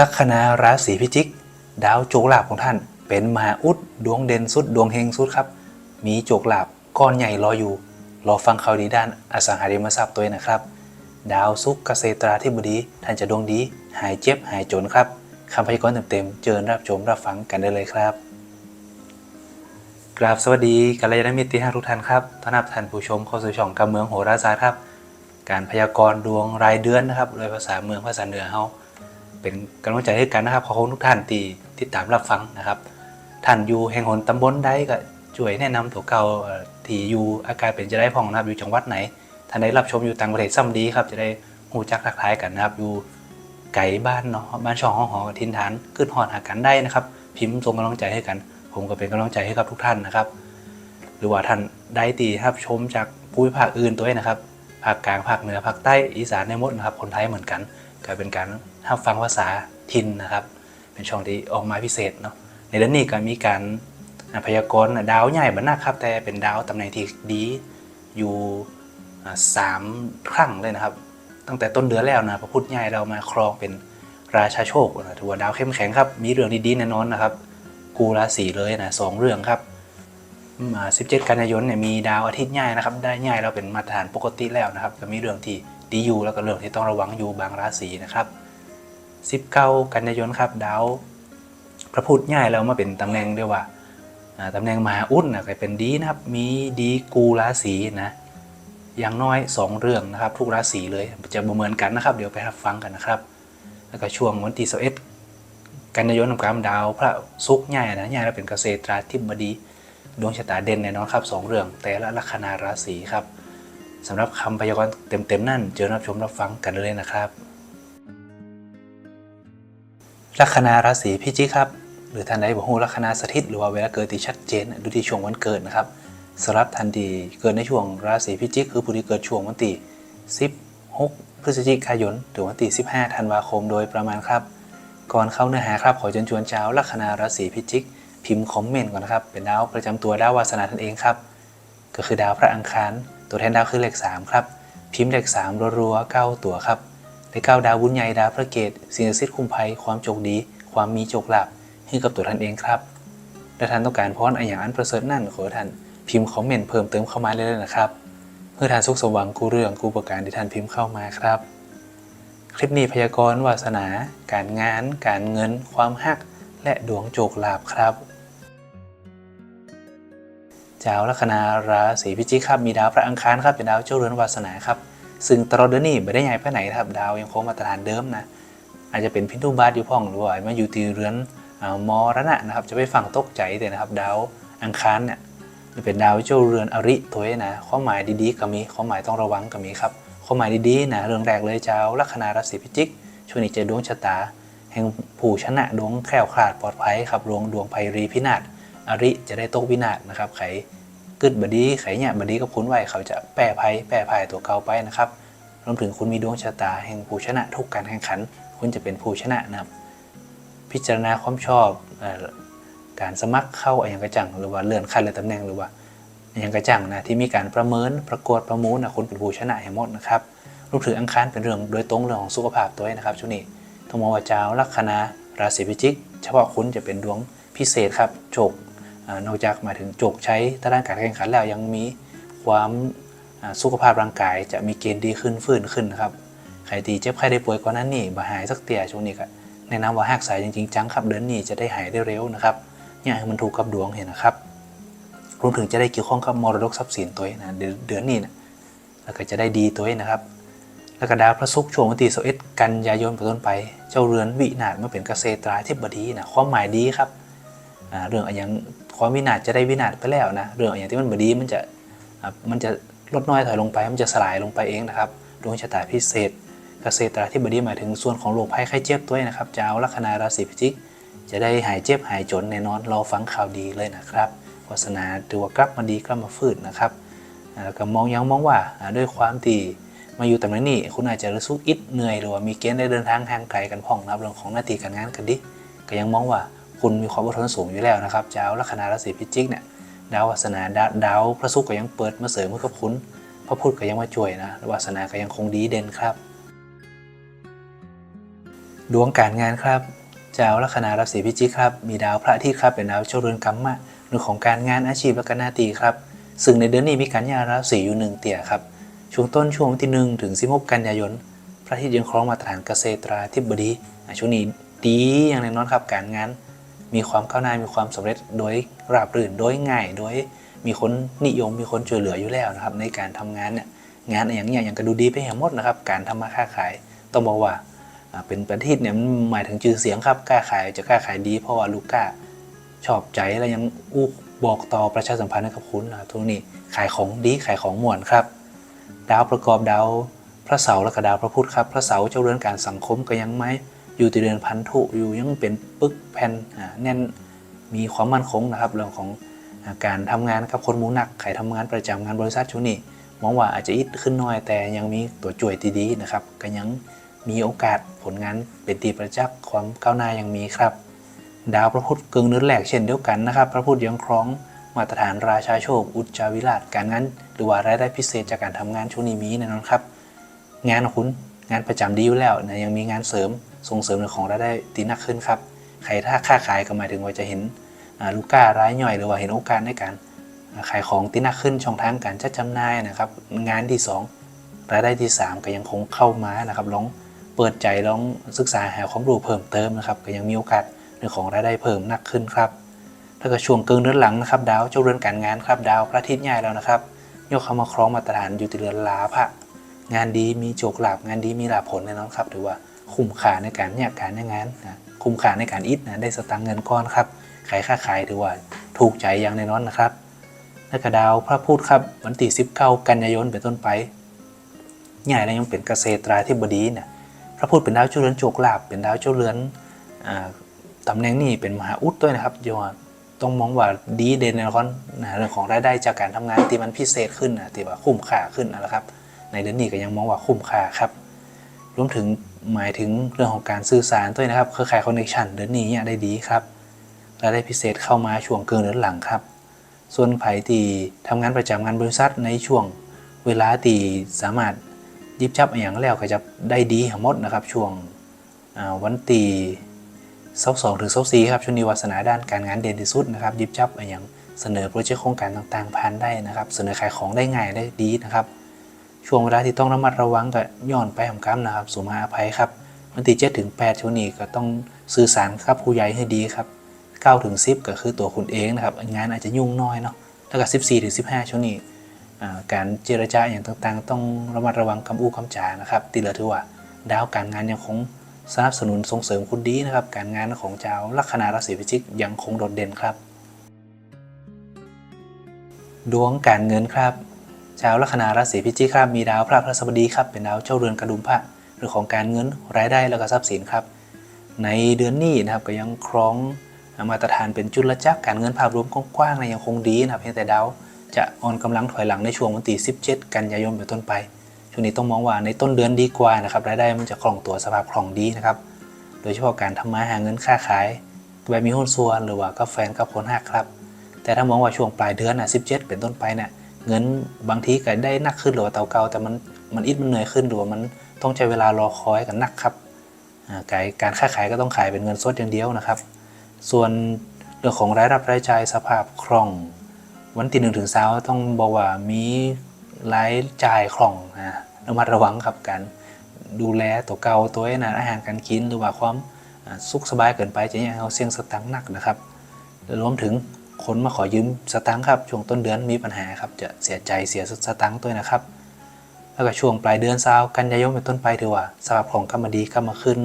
ลัคนาราศีพิจิก ดาวโจกลาภของท่าน เป็นมหาอุดดวงเด่นสุดดวงเฮงสุดครับ มีโจกลาภก้อนใหญ่รออยู่ รอฟังข่าวดีด้านอสังหาริมทรัพย์ตัวเองนะครับ ดาวศุกเกษตราธิบดีท่านจะดวงดี หายเจ็บหายจนครับคำพยากรณ์เต็มๆเจอรับชมรับฟังกันได้เลยครับกราบสวัสดีกัลยาณมิตรที่ห้าทุกท่านครับต้อนรับท่านผู้ชมเข้าสู่ช่องกำเมืองโหราศาสตร์ครับ การพยากรณ์ดวงรายเดือนนะครับ โดยภาษาเมืองภาษาเหนือเฮา เป็นกำลังใจให้กันนะครับขอบคุณทุกท่านที่ติดตามรับฟังนะครับ ท่านอยู่แห่งหนตำบลใดก็ช่วยแนะนำตัวเก่าที่อยู่อาการเป็นจะได้พ่องนะครับอยู่จังหวัดไหนท่านได้รับชมอยู่ต่างประเทศซ้ำดีครับจะได้หูจักทักทายกันนะครับอยู่ไก่บ้านเนาะบ้านช่องห้องหอกทินฐานขึ้นหอดหากันได้นะครับ พิมพ์ส่งกำลังใจให้กัน ผมก็เป็นกำลังใจให้กับทุกท่านนะครับ หรือว่าท่านได้ตีครับชมจากภูมิภาคอื่นตัวเองนะครับภาคกลางภาคเหนือภาคใต้อีสานในมดนะครับคนไทยเหมือนกันก็เป็นการ รับฟังภาษาถิ่นนะครับ เป็นช่องที่ออกมาพิเศษเนาะในเดือนนี้ก็มีการพยากรณ์ดาวใหญ่บันนักครับแต่เป็นดาวตำแหน่งที่ดีอยู่สามครั้งเลยนะครับ ตั้งแต่ต้นเดือนแล้วนะพระพุทธใหญ่เรามาครองเป็นราชาโชคนะถือว่าดาวเข้มแข็งครับ มีเรื่องดีๆแน่นอนนะครับกูราศีเลยนะสองเรื่องครับอ่า17 กันยายนเนี่ยมีดาวอาทิตย์ใหญ่นะครับ ได้ใหญ่เราเป็นมาตรฐานปกติแล้วนะครับ ก็มีเรื่องที่ดีอยู่แล้วก็เรื่องที่ต้องระวังอยู่บางราศีนะครับ 19 กันยายนครับดาวพระพุธใหญ่เรามาเป็นตำแหน่งเรียกว่าอ่าตำแหน่งมหาอุดนะก็เป็นดีนะครับ มีดีกูราศีนะอย่างน้อย 2 เรื่องนะครับ ทุกราศีเลยจะบ่เมือนกันนะครับ เดี๋ยวไปรับฟังกันนะครับ แล้วก็ช่วงวันที่21กันยายนของการดาวพระศุกร์ใหญ่นะใหญ่เราเป็นเกษตราธิบดีดวงชะตาเด่นแน่นอนครับสองเรื่อง แต่ละลัคนาราศีครับสำหรับคำพยากรณ์เต็มๆนั่นเจอรับชมรับฟังกันเลยนะครับ ลัคนาราศีพิจิกครับ หรือท่านใดบอกฮู้ลัคนาสถิต หรือว่าเวลาเกิดที่ชัดเจนดูที่ช่วงวันเกิดนะครับสำหรับทันทีเกิดในช่วงราศีพิจิก คือผู้ที่เกิดช่วงวันที่16 พฤศจิกายนถึงวันที่15ธันวาคมโดยประมาณครับ ก่อนเข้าเนื้อหาครับขอเชิญชวนชาวลัคนาราศีพิจิก พิมพ์คอมเมนต์ก่อนนะครับเป็นดาวประจำตัวดาววาสนาท่านเองครับก็คือดาวพระอังคาร ตัวแทนดาวคือเลข3ครับพิมพ์เลข3รัวๆเก้าตัวครับ เลขเก้าวดาวบุญใหญ่ดาวพระเกตสิ่งศักดิ์สิทธิ์คุ้มภัยความโชคดี ความมีโชคลาภให้กับตัวท่านเองครับและท่านต้องการพรอะไรอย่างอันประเสริฐนั่นขอท่านพิมพ์คอมเมนต์เพิ่มเติมเข้ามาเลยนะครับ เพื่อท่านสุขสมหวังกู้เรื่องกู้ประการที่ท่านพิมพ์เข้ามาครับ คลิปนี้พยากรณ์วาสนา การงาน การเงิน ความฮัก และดวงโจกลาภครับจ้าลัคนาราศีพิจิกครับมีดาวพระอังคารครับเป็นดาวเจ้าเรือนวาสนาครับ ซึ่งตลอดเดือนนี้ไม่ได้ย้ายไปไหนนะครับ ดาวยังคงมาตรฐานเดิมนะ อาจจะเป็นพินทุบาทอยู่พ่องหรือว่ามาอยู่ที่เรือนอามรณะนะครับ จะไปฟังตกใจแต่นะครับ ดาวอังคารเนี่ยเป็นดาวเจ้าเรือนอริตัวเองนะความหมายดีๆก็มีความหมายต้องระวังก็มีครับความหมายดีๆนะเรื่องแรกเลยเจ้าลัคนาราศีพิจิกช่วงนี้จอดวงชะตา แห่งผู้ชนะดวงแคล้วคลาดปลอดภัยครับดวงดวงภัยรีพินาศอริจะได้ตกวินาศนะครับไข กึดบดีไขเนี่ยบดีกับคุณไวเขาจะแปรภัยแปรภัยตัวเก่าไปนะครับรวมถึงคุณมีดวงชะตาแห่งผู้ชนะทุกการแข่งขัน คุณจะเป็นผู้ชนะนะครับ พิจารณาความชอบอการสมัครเข้าอย่างกระจังหรือว่าเลื่อนขั้นเลื่อนตำแหน่งหรือว่าอย่างกระจังนะที่มีการประเมินประกวดประมูลนะคุณเป็นผู้ชนะให้หมดนะครับรวมถึงอังคารเป็นเรื่องโดยตรงเรื่องของสุขภาพตัวเองนะครับช่วงนี้ต้องมว่าเจ้าลัคนาราศีพิจิก เฉพาะคุณจะเป็นดวงพิเศษครับโจก นอกจากหมายถึงโจกใช้ทางด้านการแข่งขันแล้วยังมีความสุขภาพร่างกายจะมีเกณฑ์ดีขึ้นฟื้นขึ้นครับใครตีเจ็บใครได้ป่วยกว่านั้นนี่บ่หายสักเตี่ยช่วงนี้ก็แนะนำว่าหากสายจริงๆจังครับเดือนนี้จะได้หายได้เร็วนะครับอย่าให้มันถูกกับดวงเห็นนะครับรวมถึงจะได้เกี่ยวข้องกับมรดกทรัพย์สินตัวเองนะเดือนเดือนนี้นะแล้วก็จะได้ดีตัวเองนะครับ แล้วก็ดาวพระศุกร์ช่วงวันที่21กันยายนเป็นต้นไป เจ้าเรือนวินาศมาเป็นเกษตราธิบดีนะความหมายดีครับเรื่องอะไรอย่าง ความวินาศจะได้วินาศไปแล้วนะเรื่องอย่างที่มันบดีมันจะมันจะลดน้อยถอยลงไป มันจะสลายลงไปเองนะครับดวงชะตาพิเศษ เกษตราธิบดีหมายถึงส่วนของโรคภัยไข้เจ็บตัวเองนะครับจะเอาลัคนาราศีพิจิก จะได้หายเจ็บหายจนแน่นอนรอฟังข่าวดีเลยนะครับวาสนาถือว่ากลับมาดีกลับมาฟื้นะครับแล้วก็มองยังมองว่าด้วยความที่มาอยู่ตำแหน่งนี้คุณอาจจะรู้สึกอิดเหนื่อยหรือว่ามีเกณฑ์ได้เดินทางห่างไกลกันพ่องนะครับเรื่องของหน้าที่การงานกันดิก็ยังมองว่า คุณมีความอดทนสูงอยู่แล้วนะครับดาวลัคนาราศีพิจิกเนี่ยดาววาสนาดาดาวพระศุกร์ก็ยังเปิดมาเสริมให้กับคุณพระพุธก็ยังมาช่วยนะวาสนาก็ยังคงดีเด่นครับ ดวงการงานครับเจ้าลัคนาราศีพิจิกครับมีดาวพระอาทิตย์ครับเป็นดาวเจ้าเรือนกรรมะเรื่องของการงานอาชีพและก็หน้าที่ครับซึ่งในเดือนนี้มีการย้ายราศีอยู่หนึ่งเตี่ยครับช่วงต้นช่วงที่หนึ่งถึง16กันยายนพระอาทิตย์ยังครองมาตรฐานเกษตราธิบดีอะช่วงนี้ดีอย่างแน่นอนครับการงาน มีความก้าวหน้ามีความสำเร็จโดยราบรื่นโดยง่ายโดยมีคนนิยมมีคนช่วยเหลืออยู่แล้วนะครับในการทำงานเนี่ยงานอย่างเนี้ยอย่างก็ดูดีไปเห็นหมดนะครับ การทำมาค้าขายต้องบอกว่าเป็นประเทศเนี่ยมันหมายถึงชื่อเสียงครับกล้าขายจะกล้าขายดี เพราะว่าลูกค้าชอบใจและยังอู้บอกต่อประชาสัมพันธ์ให้กับคุณนะทุกนี้ขายของดีขายของมวนครับ ดาวประกอบดาวพระเสาร์และก็ดาวพระพุธครับ พระเสาร์เจ้าเรือนการสังคมก็ยังไม่ อยู่ที่เรือนพันธุอยู่ยังเป็นปึกแผ่นแน่นมีความมั่นคงนะครับเรื่องของอการทำงานกับคนหมูหนักใครทำงานประจำงานบริษัทช่วงนี้มองว่าอาจจะอิดขึ้นน้อยแต่ยังมีตัวจ่วยที่ดีนะครับก็ยังมีโอกาสผลงานเป็นตีประจักษ์ความก้าวหน้ายังมีครับ ดาวพระพุธเกิงเนื้อแหลกเช่นเดียวกันนะครับ พระพุธยังครองมาตรฐานราชาโชค อุจจาวิราชการงานหรือว่ารายได้พิเศษจากการทำงานช่วงนี้มีแน่นอนครับ งานของคุณงานประจำดีอยู่แล้วนะยังมีงานเสริม ส่งเสริมเรื่องของรายได้ตีนักขึ้นครับใครถ้าค้าขายก็หมายถึงว่าจะเห็นลูกค้าร้ายย่อยหรือว่าเห็นโอกาสในการขายของตีนักขึ้นช่องทางการจัดจำหน่ายนะครับ งานที่สองรายได้ที่สามก็ยังคงเข้ามานะครับลองเปิดใจลองศึกษาหาความรู้เพิ่มเติมนะครับก็ยังมีโอกาสเรื่องของรายได้เพิ่มหนักขึ้นครับแล้วก็ช่วงเกิงเดือนหลังนะครับดาวเจ้าเรือนการงานครับดาวพระอาทิตย์ใหญ่แล้วนะครับยกเข้ามาครองมาตรฐานอยู่ที่เรือนลาภะงานดีมีโจกหลาบงานดีมีลาผลแน่นอนครับถือว่า คุ้มค่าในการเนี่ยการในงานนะคุ้มค่าในการอิดนะได้สตังเงินก้อนครับขายค่าขายถือว่าถูกใจอย่างแน่นอนนะครับแล้วก็ดาวพระพุธครับวันที่19กันยายนเป็นต้นไปใหญ่แล้วยังเป็นเกษตราธิบดีนะพระพุธเป็นดาวเจ้าเรือนโจกลาบเป็นดาวเจ้าเรือนอตำแหน่งนี้เป็นมหาอุดด้วยนะครับยอดต้องมองว่าดีเด่นในครนะเรื่องของรายได้จากการทำงานที่มันพิเศษขึ้นนะที่ว่าคุ้มค่าขึ้นนะครับ ในเดือนนี้ก็ยังมองว่าคุ้มค่าครับ รวมถึง หมายถึงเรื่องของการสื่อสารด้วยนะครับเครือข่ายคอนเนคชันเดือนนี้เนี่ยได้ดีครับรายได้พิเศษเข้ามาช่วงเกินเดือนหลังครับ ส่วนไผ่ที่ทำงานประจำงานบริษัทในช่วงเวลาที่สามารถยิบจับอย่างแล้วก็จะได้ดีทั้งหมดนะครับ ช่วงวันตีเซาสองถึงเซาซีครับช่วงนี้วาสนาด้านการงานเด่นที่สุดนะครับยิบจับอย่างเสนอโปรเจกต์โครงการต่างๆผ่านได้นะครับ เสนอขายของได้ง่ายได้ดีนะครับ ช่วงเวลาที่ต้องระมัดระวังก็ย้อนไปหำกำนะครับสุมาอภัยครับวันที่เจ็ดถึงแปดช่วงนี้ก็ต้องสื่อสารกับผู้ใหญ่ให้ดีครับเก้าถึงสิบก็คือตัวคุณเองนะครับงานอาจจะยุ่งน้อยเนาะแล้วก็สิบสี่ถึงสิบห้าช่วงนี้การเจรจาอย่างต่างๆ ต้องระมัดระวังคำอู้คำจานะครับตีเหลือถือว่าดาวการงานยังคงสนับสนุนส่งเสริมคุณดีนะครับ การงานของเจ้าลัคนาราศีพิจิกยังคงโดดเด่นครับ ดวงการเงินครับ ชาวลัคนาราศีพิจิกครับมีดาวพระพฤหัสบดีครับเป็นดาวเจ้าเรือนกระดุมพระเรื่องของการเงินรายได้แล้วก็ทรัพย์สินครับ ในเดือนนี้นะครับก็ยังครองมาตรฐานเป็นจุลจักรการเงินภาพรวมกว้างๆนะยังคงดีนะครับเพียงแต่ดาวจะอ่อนกำลังถอยหลังในช่วงวันที่17 กันยายนเป็นต้นไป ช่วงนี้ต้องมองว่าในต้นเดือนดีกว่านะครับรายได้มันจะคล่องตัวสภาพคล่องดีนะครับโดยเฉพาะการทำมาหาเงินค้าขายแบบมีหุ้นส่วนหรือว่ากับแฟนกับคนหักครับ แต่ถ้ามองว่าช่วงปลายเดือนนะ17 เป็นต้นไปเนี่ย เงินบางทีก็ได้นักขึ้นหรือว่าเตาเก่าแต่มันมันอิดมันเหนื่อยขึ้นหรือว่ามันต้องใช้เวลารอคอยกันนักครับการการค้าขายก็ต้องขายเป็นเงินสดอย่างเดียวนะครับ ส่วนเรื่องของรายรับรายจ่ายสภาพคล่อง วันที่หนึ่งถึงเช้าต้องบอกว่ามีรายจ่ายคล่องนะระมัดระวังครับการดูแลตัวเก่าตัวเองนะอาหารการกินหรือว่าความสุขสบายเกินไปจะยังเอาเสี่ยงสตังค์หนักนะครับรวมถึง คนมาขอยืมสตังค์ครับ ช่วงต้นเดือนมีปัญหาครับ จะเสียใจเสียสตังค์ด้วยนะครับ แล้วก็ช่วงปลายเดือนเช้ากันยายนเป็นต้นไปถือว่าสภาพของก็มาดีก็มาขึ้น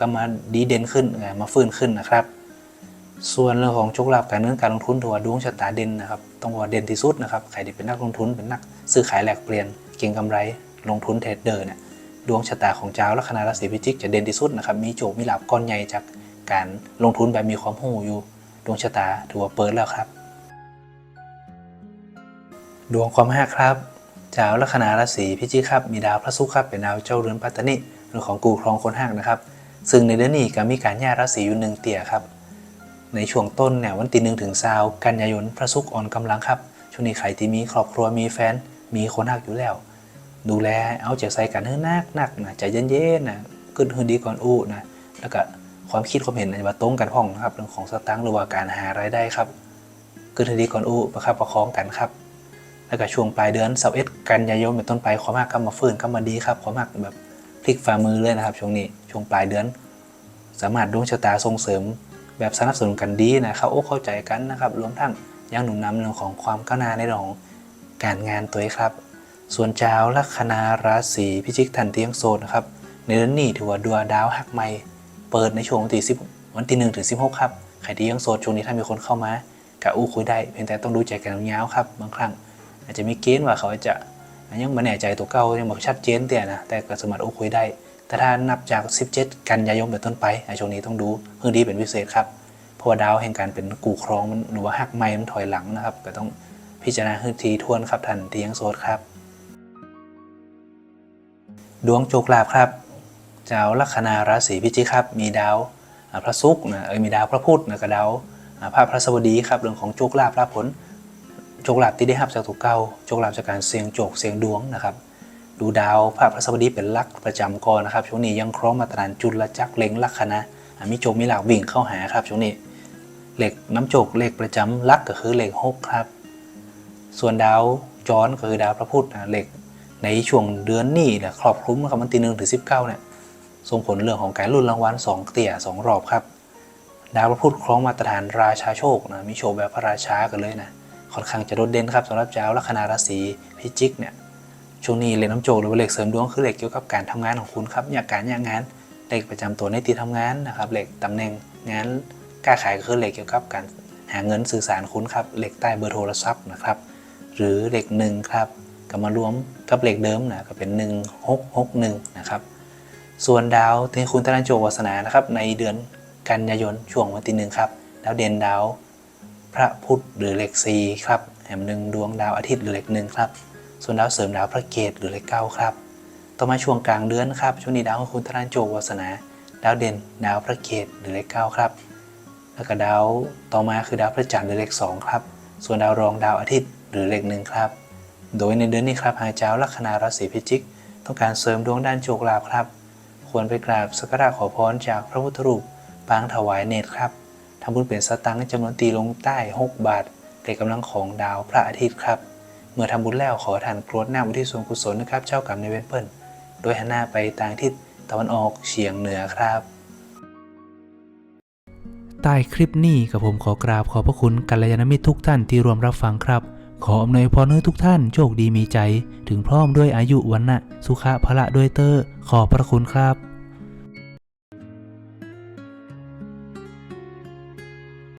ก็มาดีเด่นขึ้นอ่ามาฟื้นขึ้นนะครับ ส่วนเรื่องของโชคลาภการเงินการลงทุนถือว่าดวงชะตาเด่นนะครับต้องว่าเด่นที่สุดนะครับใครที่เป็นนักลงทุนเป็นนักซื้อขายแลกเปลี่ยนเก่งกำไรลงทุนเทรดเดอร์เนี่ยดวงชะตาของเจ้าลัคนาราศีพิจิกจะเด่นที่สุดนะครับมีโจกมีลาภก้อนใหญ่จากการลงทุนแบบมีความหูอยู่ ดวงชะตาถือว่าเปิดแล้วครับ ดวงความหักครับเจ้าลัคนาราศีพิจิกครับมีดาวพระศุกร์ครับเป็นดาวเจ้าเรือนปัตตานีเรื่องของกูครองคนหักนะครับ ซึ่งในเดือนนี้ก็มีการย้าราศีอยู่หนึ่งเตี่ยครับ ในช่วงต้นเนี่ยวันที่หนึ่งถึงสาวกันยายนพระศุกร์อ่อนกำลังครับช่วงนี้ใครที่มีครอบครัวมีแฟนมีคนหักอยู่แล้ว ดูแลเอาใจใส่กันให้นักนักนะใจเย็นๆนะเกิดขึ้นดีก่อนอู้นะแล้วก็ ความคิดความเห็นอาจจะมาตรงกันพ้องนะครับเรื่องของสตังค์หรือว่าการหารายได้ครับกิดขึ้นดีก่อนอู้ประคับประคองกันครับ แล้วก็ช่วงปลายเดือนเสาร์เอ็ดกันยายนเป็นต้นไปความมากก็มาฟื้นก็มาดีครับความมากแบบพลิกฝ่ามือเลยนะครับ ช่วงนี้ช่วงปลายเดือน สามารถดวงชะตาส่งเสริม แบบสนับสนุนกันดีนะเข้าอกเข้าใจกันนะครับรวมทั้งยังหนุนนำเรื่องของความก้าวหน้าในเรื่องของการงานตัวเองครับ ส่วนเจ้าลัคนาราศีพิจิกทันเตียงโซนนะครับในเดือนนี้ถือว่าดวงดาวหักใหม่ เปิดในช่วงวันที่10วันที่1ถึง16 ครับใครที่ยังโสดช่วงนี้ถ้ามีคนเข้ามากับอู้คุยได้เพียงแต่ต้องดูใจกันยาวครับ บางครั้ง อาจจะมีเกณฑ์ว่าเขาจะยังไม่แน่ใจตัวเก่ายังบอกชัดเจนเตี่ยนะแต่ก็สามารถอู้คุยได้ แต่ถ้านับจาก 17 กันยายนเป็นต้นไปช่วงนี้ต้องดูเรื่อดีเป็นพิเศษครับเพราะว่าดาวแห่งการเป็นกู่ครองมันหรือว่าหักไม้มันถอยหลังนะครับ ก็ต้องพิจารณาให้ทีทวนครับท่านที่ยังโสดครับ ดวงโชคลาภครับ เจ้าลัคนาราศีพิจิกครับ มีดาวพระศุกร์นะเอยมีดาวพระพุธนะกับดาวพระพระสวัสดีครับเรื่องของโชคลาภลาภผลโชคลาภที่ได้รับจากตัวเก่าโชคลาภจากการเสี่ยงโจกเสี่ยงดวงนะครับ ดูดาวพระพระสวัสดีเป็นลักประจำกรนะครับช่วงนี้ยังคล้องมาตรฐานจุลจักรเล็งลัคนะอ่ามีโจมีหลักวิ่งเข้าหาครับช่วงนี้เหล็กน้ำโจกเหล็กประจำลักก็คือเหล็กหกครับ ส่วนดาวจรก็คือดาวพระพุธนะเหล็กในช่วงเดือนนี้นี่ยครอบคลุมนะครับมันตีหนึ่งถึงสิบเก้าเนี่ย ส่งผลเรื่องของการลุ้นรางวัลสองเตี่ยสองรอบครับ ดาวพระพุธคล้องมาตรฐานราชาโชคนะมีโชคแบบพระราชากันเลยนะค่อนข้างจะโดดเด่นครับสำหรับเจ้าลัคนาราศีพิจิกเนี่ยช่วงนี้เหล็กน้ำโจกหรือว่าเหล็กเสริมดวงคือเหล็กเกี่ยวกับการทำงานของคุณครับอยากการอยากงานเหล็กประจำตัวในที่ทำงานนะครับเหล็กตำแหน่งงานกล้าขายก็คือเหล็กเกี่ยวกับการหาเงินสื่อสารคุณครับเหล็กใต้เบอร์โทรศัพท์นะครับหรือเหล็กหนึ่งครับก็มารวมกับเหล็กเดิมนะก็เป็น 1661นะครับ ส่วนดาวที่คุณตะนันโจวาสนานะครับ ในเดือนกันยายนช่วงวันที่หนึ่งครับดาวเด่นดาวพระพุธหรือเลขสี่ครับแถมหนึ่งดวงดาวอาทิตย์หรือเลขหนึ่งครับ ส่วนดาวเสริมดาวพระเกตหรือเลขเก้าครับ ต่อมาช่วงกลางเดือนครับช่วงนี้ดาวขอคุณธนานโจวาสนา ดาวเด่นดาวพระเกตหรือเลขเก้าครับ แล้วก็ดาวต่อมาคือดาวพระจันทร์หรือเลขสองครับ ส่วนดาวรองดาวอาทิตย์หรือเลขหนึ่งครับ โดยในเดือนนี้ครับหากเจ้าลัคนาราศีพิจิก ต้องการเสริมดวงด้านโชคลาภครับ ควรไปกราบสักการะขอพรจากพระพุทธรูปปางถวายเนตรครับทำบุญเป็นสตังค์จำนวนตีลงใต้ 6 บาทในกำลังของดาวพระอาทิตย์ครับ เมื่อทำบุญแล้วขอทานกรวดน้ำอุทิศส่วนกุศลนะครับเจ้ากรรมในเวรเปิลโดยหันหน้าไปทางทิศตะวันออกเฉียงเหนือครับใต้คลิปนี้กับผมขอกราบขอบพระคุณกัลยาณมิตรทุกท่านที่รวมรับฟังครับ ขออำนวยพรให้ทุกท่านโชคดีมีใจ ถึงพร้อมด้วยอายุวันนะสุขะพละด้วยเตอร์ขอพระคุณครับ